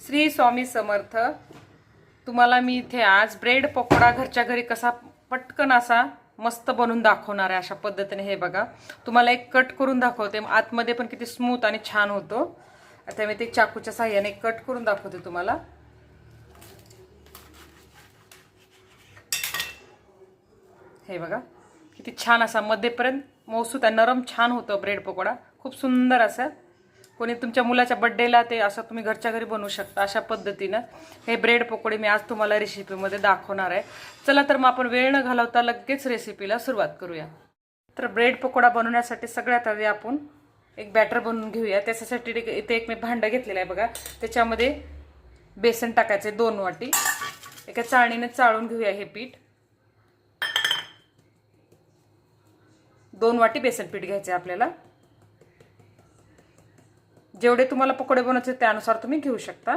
श्री स्वामी समर्थ तुम्हाला मी इथे आज ब्रेड पकोडा घरच्या घरी कसा पटकन असा मस्त बनवून दाखवणार आहे अशा पद्धतीने हे बघा. तुम्हाला एक कट करून दाखवते. आतमध्ये पण किती स्मूथ आणि छान होतो. आता मी ते चाकूच्या साह्याने कट करून दाखवते तुम्हाला. हे बघा किती छान असा मध्येपर्यंत मौसूत आहे नरम छान होतं ब्रेड पकोडा. खूप सुंदर असं कोणी तुमच्या मुलाच्या बड्डेला ते असं तुम्ही घरच्या घरी बनवू शकता अशा पद्धतीनं. हे ब्रेड पकोडे मी आज तुम्हाला रेसिपीमध्ये दाखवणार आहे. चला तर मग आपण वेळ न घालवता लगेच रेसिपीला सुरुवात करूया. तर ब्रेड पकोडा बनवण्यासाठी सगळ्यात आधी आपण एक बॅटर बनवून घेऊया. त्याच्यासाठी एक- इथे एक मी भांडं घेतलेलं आहे बघा. त्याच्यामध्ये बेसन टाकायचे दोन वाटी. एका चाळणीने चाळून घेऊया हे पीठ. दोन वाटी बेसन पीठ घ्यायचे आपल्याला. जेवढे तुम्हाला पकोडे बनवायचे त्यानुसार तुम्ही घेऊ शकता.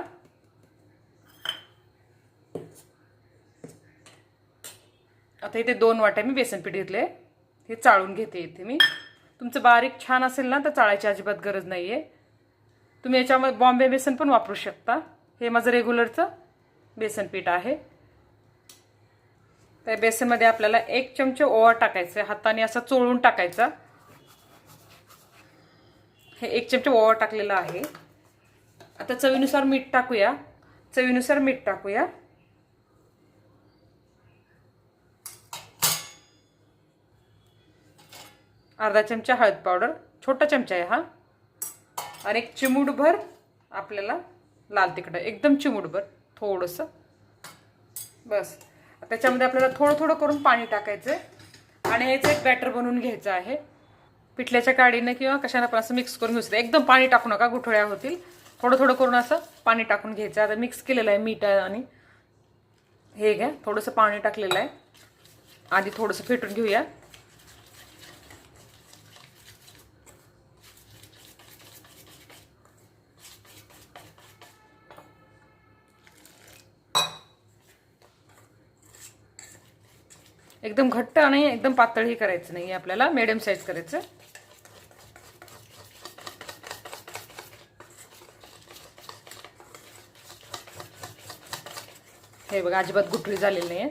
आता इथे दोन वाट्या मी बेसन पीठ घेतले. हे चाळून घेते इथे मी. तुमचं बारीक छान असेल ना तर चाळायची अजिबात गरज नाही आहे तुम्ही याच्यामध्ये बॉम्बे बेसन पण वापरू शकता. हे माझं रेग्युलरचं बेसन पीठ आहे. त्या बेसनमध्ये आपल्याला एक चमचे ओवा टाकायचा आहे. हाताने असा चोळून टाकायचा. हे एक चमचे ओवा टाकलेला आहे. आता चवीनुसार मीठ टाकूया. चवीनुसार मीठ टाकूया. अर्धा चमचा हळद पावडर छोटा चमचा आहे हा. आणि एक चिमूडभर आपल्याला लाल तिखट एकदम चिमूटभर थोडंसं. बस. त्याच्यामध्ये आपल्याला थोडं थोडं करून पाणी टाकायचं आहे आणि याचं एक बॅटर बनवून घ्यायचं आहे. पिठल्याच्या काडीनं किंवा कशाने पण असं मिक्स करून घेऊ एकदम पाणी टाकू नका गुठळ्या होतील. थोडं थोडं करून असं पाणी टाकून घ्यायचं. आता मिक्स केलेलं आहे मीठ आणि हे घ्या. थोडंसं पाणी टाकलेलं आहे. आधी थोडंसं फेटून घेऊया. एकदम घट्ट आणि एकदम पातळही करायचं नाही आपल्याला. मिडियम साईज करायचं. हे बघा अजिबात गुठळी झालेली नाही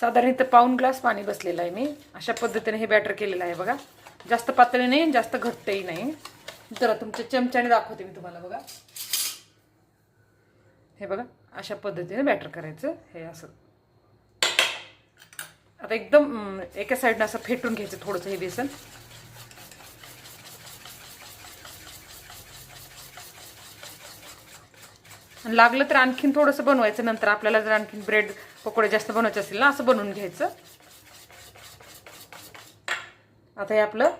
साधारण इथं पाऊन ग्लास पाणी बसलेलं आहे मी. अशा पद्धतीने हे बॅटर केलेलं आहे बघा. जास्त पातळी नाही जास्त घट्टही नाही. जरा तुमच्या चमच्याने दाखवते मी तुम्हाला बघा. हे बघा अशा पद्धतीने बॅटर करायचं. हे असं. आता एकदम एका साईडनं असं फेटून घ्यायचं थोडंसं हे बेसन. आणि लागलं तर आणखीन थोडंसं बनवायचं. नंतर आपल्याला जर आणखीन ब्रेड पकोडे जास्त बनवायचे असतील ना असं बनवून घ्यायचं. आता हे आपलं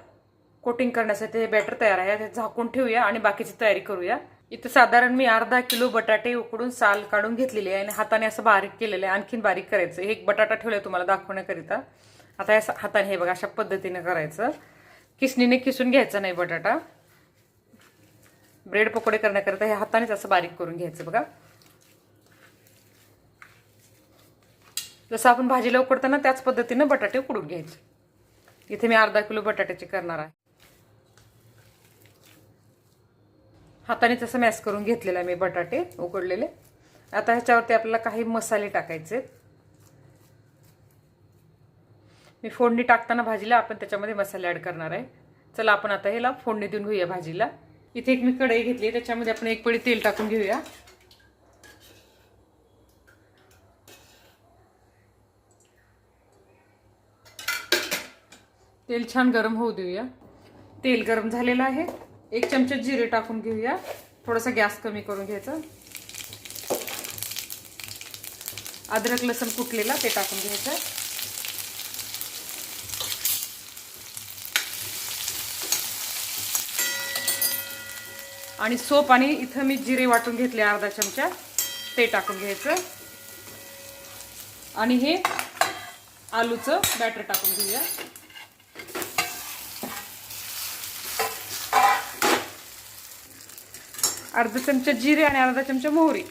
कोटिंग करण्यासाठी हे बॅटर तयार आहे. ते झाकून ठेवूया आणि बाकीची तयारी करूया. इथं साधारण मी अर्धा किलो बटाटे उकडून साल काढून घेतलेली आहे आणि हाताने असं बारीक केलेलं आहे. आणखीन बारीक करायचं. एक बटाटा ठेवलाय तुम्हाला दाखवण्याकरिता. आता या हाताने हे बघा अशा पद्धतीने करायचं. किसणीने किसून घ्यायचं नाही बटाटा. ब्रेड पकोडे करण्याकरिता हे हातानेच असं बारीक करून घ्यायचं बघा. जसं आपण भाजीला उकडताना त्याच पद्धतीनं बटाटे उकडून घ्यायचे. इथे मी अर्धा किलो बटाट्याचे करणार आहे. हाताने तसं मॅश करून घेतलेलं आहे मी बटाटे उकडलेले. आता ह्याच्यावरती आपल्याला काही मसाले टाकायचे. मी फोडणी टाकताना भाजीला आपण त्याच्यामध्ये मसाले ॲड करणार आहे. चला आपण आता ह्याला फोडणी देऊन घेऊया भाजीला. इथे एक मी कढई घेतली त्याच्यामध्ये आपण एक पळी तेल टाकून घेऊया. तेल छान गरम होऊ देऊया. तेल गरम झालेलं आहे. एक चमचा जिरे टाकून घेऊया. थोडासा गॅस कमी करून घ्यायचा. अद्रक लसण कुटलेला ते टाकून घ्यायचं. आणि सोप आणि इथं मी जिरे वाटून घेतले अर्धा चमचा. ते टाकून घ्यायचं. आणि हे आलूचं बॅटर टाकून घेऊया. अर्धा चमचा जिरे आणि अर्धा चमचा मोहरी.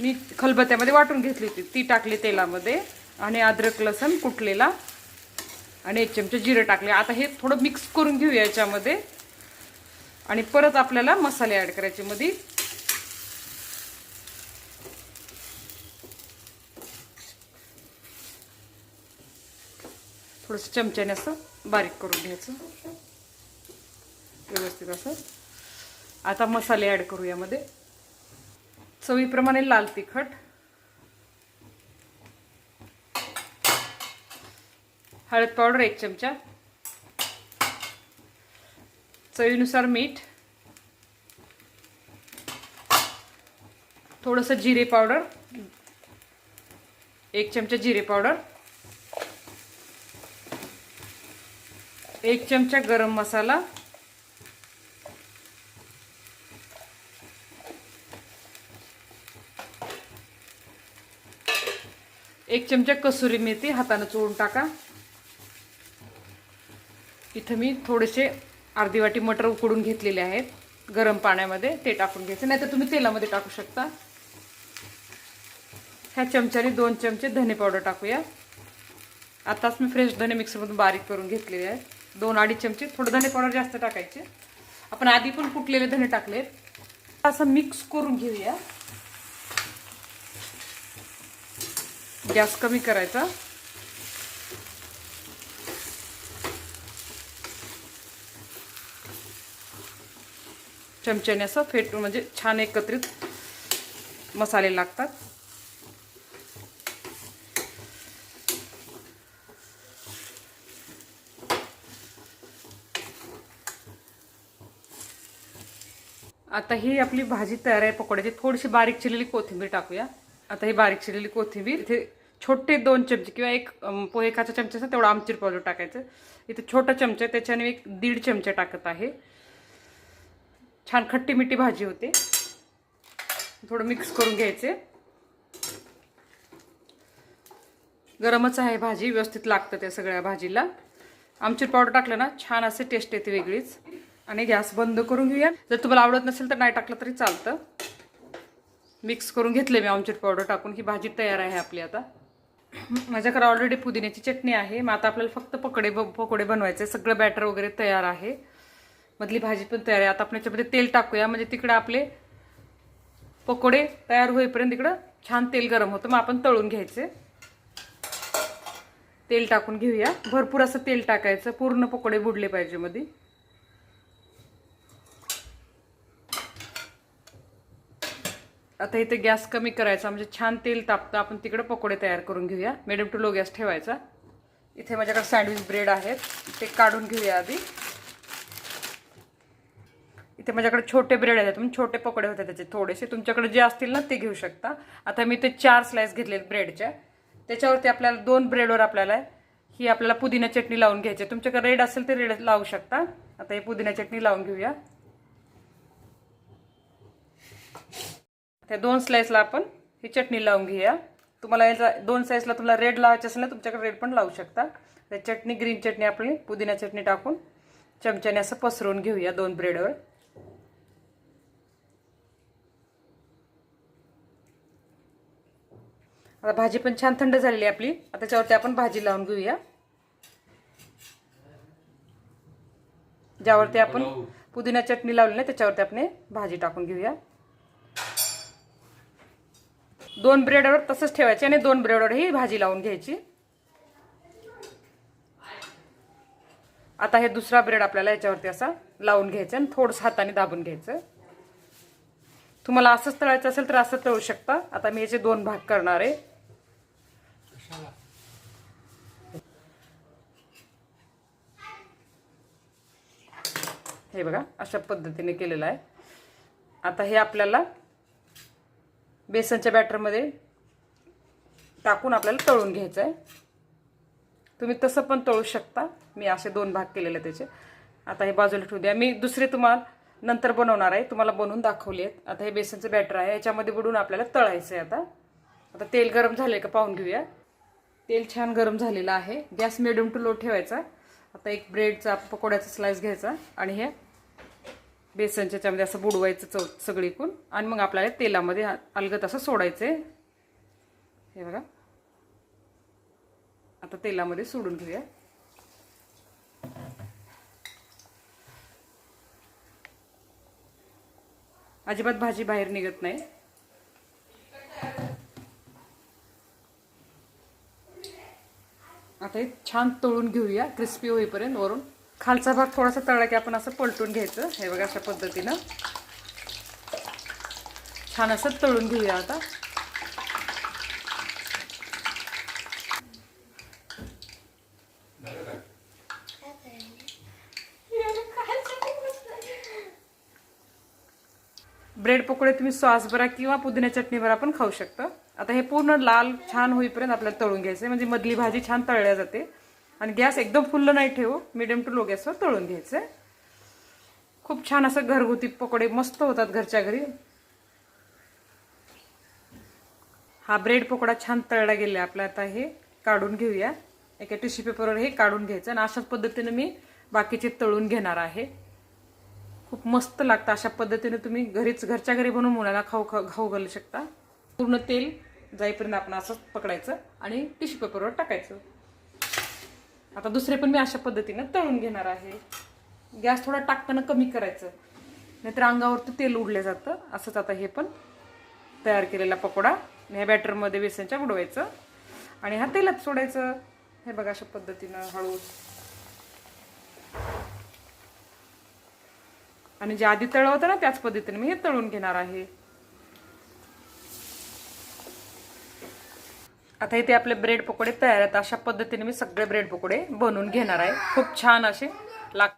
मी खलबत्त्यामध्ये वाटून घेतली होती. ती टाकली तेलामध्ये. आणि अद्रक लसण कुटलेला. आणि एक चमचा जिरे टाकले. आता हे थोडं मिक्स करून घेऊया याच्यामध्ये. आणि परत आपल्याला मसाले ॲड करायचे मध्ये थोडंसं चमच्याने असं बारीक करून घ्यायचं. व्यवस्थित असं. आता मसाले ॲड करू यामध्ये चवीप्रमाणे लाल तिखट. हळद पावडर एक चमचा. चवीनुसार मीठ थोडंसं जिरे पावडर एक चमचा जिरे पावडर एक चमचा गरम मसाला एक चमचा कसुरी मेथी हातानं चोळून टाका. इथं मी थोडेसे अर्धी वाटी मटर उकडून घेतलेले आहेत. गरम पाण्यामध्ये ते टाकून घ्यायचं. नाही तर तुम्ही तेलामध्ये टाकू शकता. ह्या चमच्याने दोन चमचे धने पावडर टाकूया. आताच मी फ्रेश धने मिक्सरमधून बारीक करून घेतलेले आहेत. दोन अडीच चमचे थोडं धने पावडर जास्त टाकायचे. आपण आधी पण कुटलेले धने टाकलेत. असं मिक्स करून घेऊया. गॅस कमी करायचा. चमच्याने असं फेटून म्हणजे छान एकत्रित मसाले लागतात. आता ही आपली भाजी तयार आहे पकोड्याची. थोडीशी बारीक चिरलेली कोथिंबीर टाकूया. आता ही बारीक चिरलेली कोथिंबीर इथे छोटे दोन चमचे किंवा एक पोहे पोहेकाचा चमचा असं तेवढं आमचीर पावडर टाकायचं. इथे छोटा चमचा आहे त्याच्याने एक दीड चमचा टाकत आहे. छान खट्टी मिठी भाजी होते. थोडं मिक्स करून घ्यायचे. गरमच आहे भाजी व्यवस्थित लागतं त्या सगळ्या भाजीला. आमचूर पावडर टाकलं ना छान असे टेस्ट येते वेगळीच. आणि गॅस बंद करून घेऊया. जर तुम्हाला आवडत नसेल तर नाही टाकलं तरी चालतं. मिक्स करून घेतले मी आमचूर पावडर टाकून. ही भाजी तयार आहे आपली आता. माझ्याकडे ऑलरेडी पुदिन्याची चटणी आहे. मग आता आपल्याला फक्त पकडे पकोडे बनवायचे. सगळं बॅटर वगैरे तयार आहे. मधली भाजी पण तयार आहे. आता आपण याच्यामध्ये तेल टाकूया. म्हणजे तिकडं आपले पकोडे तयार होईपर्यंत इकडं छान तेल गरम होतं. मग आपण तळून घ्यायचे. तेल टाकून घेऊया. भरपूर असं तेल टाकायचं. पूर्ण पकोडे बुडले पाहिजे मध्ये आता इथे गॅस कमी करायचा. म्हणजे छान तेल तापतं. आपण तिकडे पकोडे तयार करून घेऊया. मिडियम टू लो गॅस ठेवायचा. इथे माझ्याकडे सँडविच ब्रेड आहेत. ते काढून घेऊया आधी. ते माझ्याकडे छोटे ब्रेड आहेत म्हणजे छोटे पकडे होते त्याचे थोडेसे. तुमच्याकडे जे असतील ना ते घेऊ शकता. आता मी ते चार स्लाइस घेतले ब्रेडच्या त्याच्यावरती आपल्याला दोन ब्रेडवर आपल्याला ही आपल्याला पुदिना चटणी लावून घ्यायची. तुमच्याकडे रेड असेल तर रेड लावू शकता. आता हे पुदिना चटणी लावून घेऊया. त्या दोन स्लाइसला आपण ही चटणी लावून घेऊया. तुम्हाला याचा दोन स्लाइसला तुम्हाला रेड लावायचे असेल ना तुमच्याकडे रेड पण लावू शकता. चटणी ग्रीन चटणी आपली पुदिना चटणी टाकून चमच्याने असं पसरवून घेऊया दोन ब्रेडवर आता भाजी पण छान थंड झालेली आहे आपली. आता त्याच्यावरती आपण भाजी लावून घेऊया. ज्यावरती आपण पुदिना चटणी लावली ना त्याच्यावरती आपण भाजी टाकून घेऊया. दोन ब्रेडवर तसंच ठेवायचे आणि दोन ब्रेडवर ही भाजी लावून घ्यायची. आता हे दुसरा ब्रेड आपल्याला याच्यावरती असा लावून घ्यायचा आणि थोडंसं हाताने दाबून घ्यायचं. तुम्हाला असंच तळायचं असेल तर असं तळू शकता. आता मी याचे दोन भाग करणार आहे. हे बघा अशा पद्धतीने केलेलं आहे. आता हे आपल्याला बेसनच्या बॅटरमध्ये टाकून आपल्याला तळून घ्यायचं आहे. तुम्ही तसं पण तळू शकता. मी असे दोन भाग केलेले त्याचे. आता हे बाजूला ठेवू द्या. मी दुसरे तुम्हाला नंतर बनवणार आहे. तुम्हाला बनवून दाखवले आहेत. आता हे बेसनचं बॅटर आहे. याच्यामध्ये बुडून आपल्याला तळायचं आहे आता. आता तेल गरम झाले का पाहून घेऊया. तेल छान गरम झालेलं आहे. गॅस मिडियम टू लो ठेवायचा. आता एक ब्रेडचा पकोड्याचा स्लाइस घ्यायचा आणि हे बेसनच्या याच्यामध्ये असं बुडवायचं चव सगळीकून आणि मग आपल्याला तेलामध्ये अलगत असं सोडायचं आहे हे बघा. आता तेलामध्ये सोडून घेऊया. अजिबात भाजी बाहेर निघत नाही. आता हे छान तळून घेऊया क्रिस्पी होईपर्यंत वरून. खालचा भाग थोडासा तळला की आपण असं पलटून घ्यायचं. हे बघा अशा पद्धतीनं. छान असं तळून घेऊया आता. ब्रेड पकोडे तुम्ही सॉस बरा किंवा पुदिना चटणी बरा पण खाऊ शकता. आता हे पूर्ण लाल छान होईपर्यंत आपल्याला तळून घ्यायचं म्हणजे मधली भाजी छान तळल्या जाते. आणि गॅस एकदम फुल्ल नाही ठेवू मिडियम टू लो गॅसवर तळून घ्यायचं खूप छान असं घरगुती पकोडे मस्त होतात घरच्या घरी. हा ब्रेड पकोडा छान तळला गेला आपला. आता हे काढून घेऊया. एका टिश्यू पेपरवर हे काढून घ्यायचं. आणि अशाच पद्धतीनं मी बाकीचे तळून घेणार आहे. खूप मस्त लागतं अशा पद्धतीने तुम्ही घरीच घरच्या घरी बनवून मुलाला खाऊ खाऊ खाऊ घालू शकता. पूर्ण तेल जाईपर्यंत आपण असंच पकडायचं आणि टिश्यू पेपरवर टाकायचं. आता दुसरे पण मी अशा पद्धतीनं तळून घेणार आहे. गॅस थोडा टाकताना कमी करायचं. नाहीतर अंगावरती तेल उडलं जातं. असंच आता हे पण तयार केलेला पकोडा. ह्या बॅटरमध्ये बेसनच्या बुडवायचं. आणि हा तेलात सोडायचं. हे बघा अशा पद्धतीनं हळू आणि जे आधी तळवतं होतं ना त्याच पद्धतीने मी हे तळून घेणार आहे. आता इथे आपले ब्रेड पकोडे तयार आहेत. अशा पद्धतीने मी सगळे ब्रेड पकोडे बनवून घेणार आहे. खूप छान असे लाग